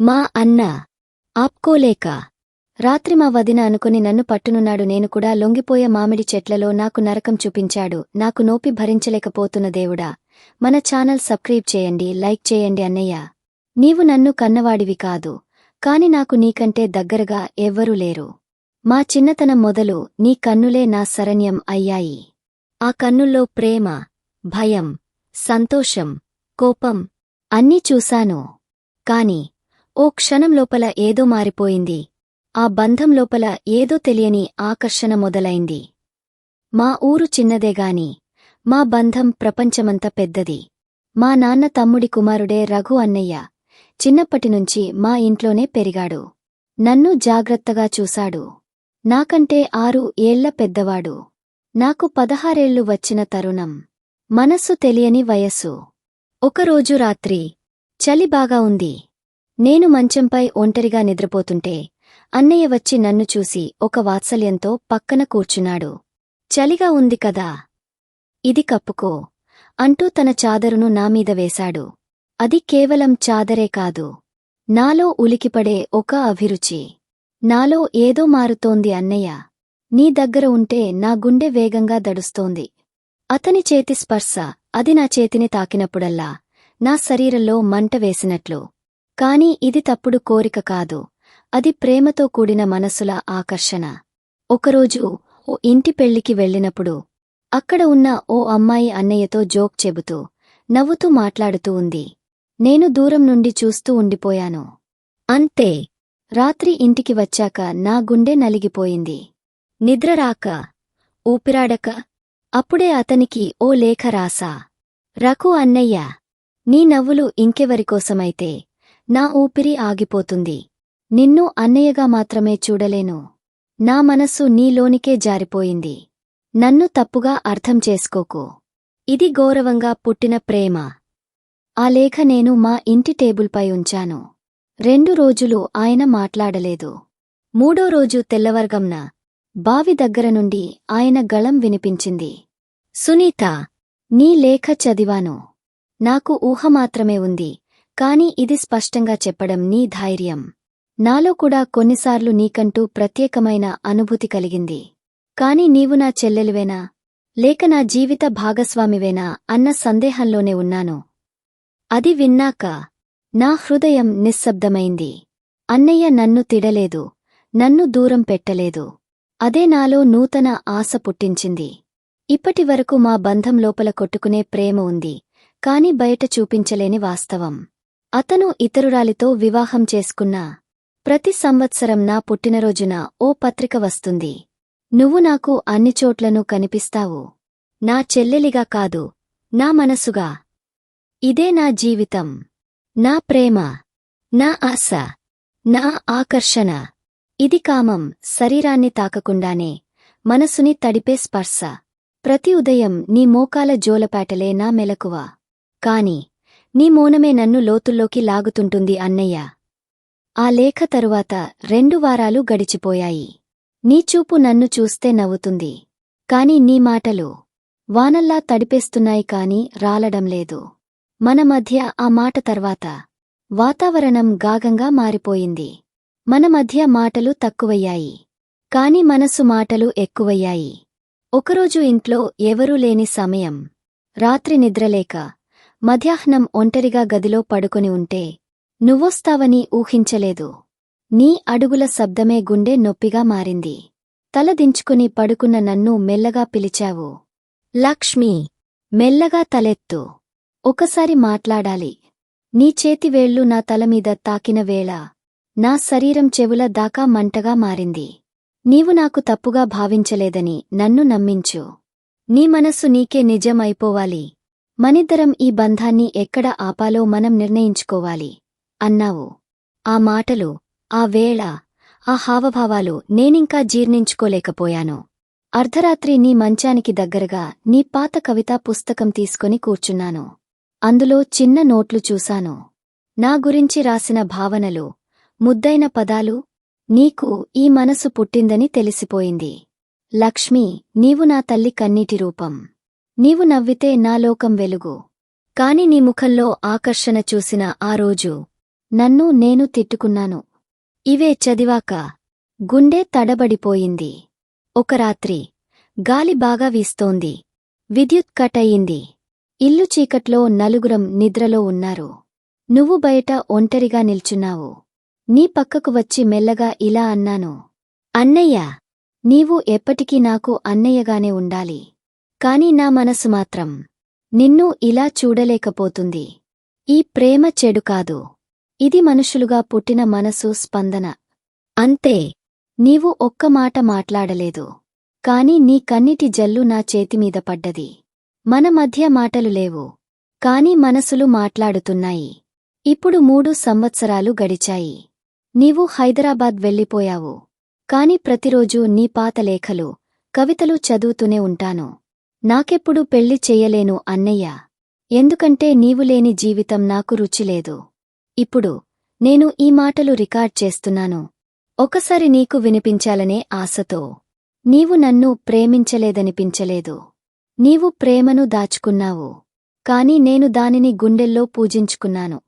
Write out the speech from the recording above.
మా అన్న ఆప్కోలేక. రాత్రి మా వదిన అనుకుని నన్ను పట్టునున్నాడు. నేను కూడా లొంగిపోయే మామిడి చెట్లలో నాకు నరకం చూపించాడు. నాకు నోపి భరించలేకపోతున్న దేవుడా. మన ఛానల్ సబ్స్క్రైబ్ చేయండి లైక్ చేయండి అన్నయ్య. నీవు నన్ను కన్నవాడివి కాదు. కాని నాకు నీకంటే దగ్గరగా ఎవ్వరూ లేరు. మా చిన్నతనం మొదలు నీ కన్నులే నా శరణ్యం అయ్యాయి. ఆ కన్నుల్లో ప్రేమ భయం సంతోషం కోపం అన్నీ చూశాను. కాని ఓ క్షణం లోపల ఏదో మారిపోయింది. ఆ బంధం లోపల ఏదో తెలియని ఆకర్షణ మొదలైంది. మా ఊరు చిన్నదేగాని మా బంధం ప్రపంచమంత పెద్దది. మా నాన్న తమ్ముడి కుమారుడే రఘు అన్నయ్య చిన్నప్పటినుంచి మా ఇంట్లోనే పెరిగాడు. నన్ను జాగ్రత్తగా చూశాడు. నాకంటే ఆరు ఏళ్ళ పెద్దవాడు. నాకు పదహారేళ్ళు వచ్చిన తరుణం. మనస్సు తెలియని వయస్సు. ఒకరోజు రాత్రి చలి బాగా ఉంది. నేను మంచంపై ఒంటరిగా నిద్రపోతుంటే అన్నయ్య వచ్చి నన్ను చూసి ఒక వాత్సల్యంతో పక్కన కూర్చున్నాడు. చలిగా ఉంది కదా. ఇది కప్పుకో అంటూ తన చాదరును నామీద వేశాడు. అది కేవలం చాదరే కాదు. నాలో ఉలికిపడే ఒక అభిరుచి. నాలో ఏదో మారుతోంది అన్నయ్య. నీ దగ్గర ఉంటే నా గుండె వేగంగా దడుస్తోంది. అతని చేతి స్పర్శ అది నా చేతిని తాకినప్పుడల్లా నా శరీరంలో మంట వేసినట్లు. కాని ఇది తప్పుడు కోరిక కాదు. అది ప్రేమతో కూడిన మనసుల ఆకర్షణ. ఒకరోజు ఓ ఇంటి పెళ్ళికి వెళ్ళినప్పుడు అక్కడ ఉన్న ఓ అమ్మాయి అన్నయ్యతో జోక్ చెబుతూ నవ్వుతూ మాట్లాడుతూ ఉంది. నేను దూరం నుండి చూస్తూ ఉండిపోయాను. అంతే. రాత్రి ఇంటికి వచ్చాక నా గుండె నలిగిపోయింది. నిద్ర రాక ఊపిరాడక అప్పుడే అతనికి ఓ లేఖ రాసా. రఘు అన్నయ్య నీ నవ్వులు ఇంకెవరికోసమైతే? నా ఊపిరి ఆగిపోతుంది. నిన్ను అన్నయ్యగా మాత్రమే చూడలేను. నా మనస్సు నీలోనికే జారిపోయింది. నన్ను తప్పుగా అర్థం చేసుకోకు. ఇది గౌరవంగా పుట్టిన ప్రేమ. ఆ లేఖ నేను మా ఇంటి టేబుల్పై ఉంచాను. రెండు రోజులు ఆయన మాట్లాడలేదు. మూడో రోజు తెల్లవర్గంన బావి దగ్గర నుండి ఆయన గళం వినిపించింది. సునీత నీ లేఖ చదివాను. నాకు ఊహ మాత్రమే ఉంది. కాని ఇది స్పష్టంగా చెప్పడం నీ ధైర్యం. నాలో కూడా కొన్నిసార్లు నీకంటూ ప్రత్యేకమైన అనుభూతి కలిగింది. కాని నీవు నా చెల్లెలువేనా? లేక నా జీవిత భాగస్వామివేనా? అన్న సందేహంలోనే ఉన్నాను. అది విన్నాక నా హృదయం నిశ్శబ్దమైంది. అన్నయ్య నన్ను తిడలేదు. నన్ను దూరం పెట్టలేదు. అదే నాలో నూతన ఆశ పుట్టించింది. ఇప్పటివరకు మా బంధం లోపల కొట్టుకునే ప్రేమ ఉంది. కాని బయట చూపించలేని వాస్తవం. అతను ఇతరురాలితో వివాహం చేసుకున్నా. ప్రతి సంవత్సరం నా పుట్టినరోజున ఓ పత్రిక వస్తుంది. నువ్వు నాకు అన్ని చోట్లను కనిపిస్తావు. నా చెల్లెలిగా కాదు నా మనసుగా. ఇదే నా జీవితం. నా ప్రేమ. నా ఆశ. నా ఆకర్షణ. ఇది కామం శరీరాన్ని తాకకుండానే మనసుని తడిపే స్పర్శ. ప్రతి ఉదయం నీ మోకాల జోలపాటలే నా మెలకువ. కాని నీ మౌనమే నన్ను లోతుల్లోకి లాగుతుంటుంది అన్నయ్య. ఆ లేఖ తరువాత రెండు వారాలు గడిచిపోయాయి. నీ చూపు నన్ను చూస్తే నవ్వుతుంది. కాని నీ మాటలు వానల్లా తడిపేస్తున్నాయి కాని రాలడం లేదు. మన మధ్య ఆ మాట తర్వాత వాతావరణం గాగంగా మారిపోయింది. మన మధ్య మాటలు తక్కువయ్యాయి. కాని మనసు మాటలు ఎక్కువయ్యాయి. ఒకరోజు ఇంట్లో ఎవరూ లేని సమయం. రాత్రి నిద్రలేక మధ్యాహ్నం ఒంటరిగా గదిలో పడుకొని ఉంటే నువ్వొస్తావని ఊహించలేదు. నీ అడుగుల శబ్దమే గుండె నొప్పిగా మారింది. తల దించుకుని పడుకున్న నన్ను మెల్లగా పిలిచావు. లక్ష్మి మెల్లగా తలెత్తు. ఒకసారి మాట్లాడాలి. నీ చేతివేళ్ళు నా తలమీద తాకిన వేళ నా శరీరం చెవుల దాకా మంటగా మారింది. నీవు నాకు తప్పుగా భావించలేదని నన్ను నమ్మించు. నీ మనస్సు నీకే నిజం అయిపోవాలి మనిద్దరం ఈ బంధాన్ని ఎక్కడ ఆపాలో మనం నిర్ణయించుకోవాలి. అన్నావు. ఆ మాటలు ఆ వేళ ఆ హావభావాలు నేనింకా జీర్ణించుకోలేకపోయాను. అర్ధరాత్రి నీ మంచానికి దగ్గరగా నీ పాత కవితా పుస్తకం తీసుకొని కూర్చున్నాను. అందులో చిన్న నోట్లు చూశాను. నా గురించి రాసిన భావనలు ముద్దైన పదాలు నీకు ఈ మనసు పుట్టిందని తెలిసిపోయింది. లక్ష్మి నీవు నా తల్లి కన్నీటి రూపం. నీవు నవ్వితే నా లోకం వెలుగు. కాని నీ ముఖంలో ఆకర్షణ చూసిన ఆ రోజు నన్ను నేను తిట్టుకున్నాను. ఇవే చదివాక గుండె తడబడిపోయింది. ఒక రాత్రి గాలి బాగా వీస్తోంది. విద్యుత్ కట్ అయింది ఇల్లు చీకట్లో నలుగురం నిద్రలో ఉన్నారు. నువ్వు బయట ఒంటరిగా నిల్చున్నావు. నీ పక్కకు వచ్చి మెల్లగా ఇలా అన్నాను. అన్నయ్య నీవు ఎప్పటికీ నాకు అన్నయ్యగానే ఉండాలి. కాని నా మనసు మాత్రం నిన్ను ఇలా చూడలేకపోతుంది. ఈ ప్రేమ చెడు కాదు. ఇది మనుషులుగా పుట్టిన మనసు స్పందన. అంతే. నీవు ఒక్క మాట మాట్లాడలేదు. కాని నీ కన్నిటి జల్లు నా చేతిమీద పడ్డది. మన మధ్య మాటలు లేవు. కాని మనసులు మాట్లాడుతున్నాయి. ఇప్పుడు మూడు సంవత్సరాలు గడిచాయి. నీవు హైదరాబాద్ వెళ్ళిపోయావు. కాని ప్రతిరోజూ నీ పాత లేఖలు కవితలు చదువుతూనే ఉంటాను. నాకెప్పుడు పెళ్ళి చెయ్యలేను అన్నయ్య. ఎందుకంటే నీవు లేని జీవితం నాకు రుచిలేదు ఇప్పుడు నేను ఈ మాటలు రికార్డ్ చేస్తున్నాను. ఒకసారి నీకు వినిపించాలనే ఆశతో. నీవు నన్ను ప్రేమించలేదనిపించలేదు. నీవు ప్రేమను దాచుకున్నావు. కాని నేను దానిని గుండెల్లో పూజించుకున్నాను.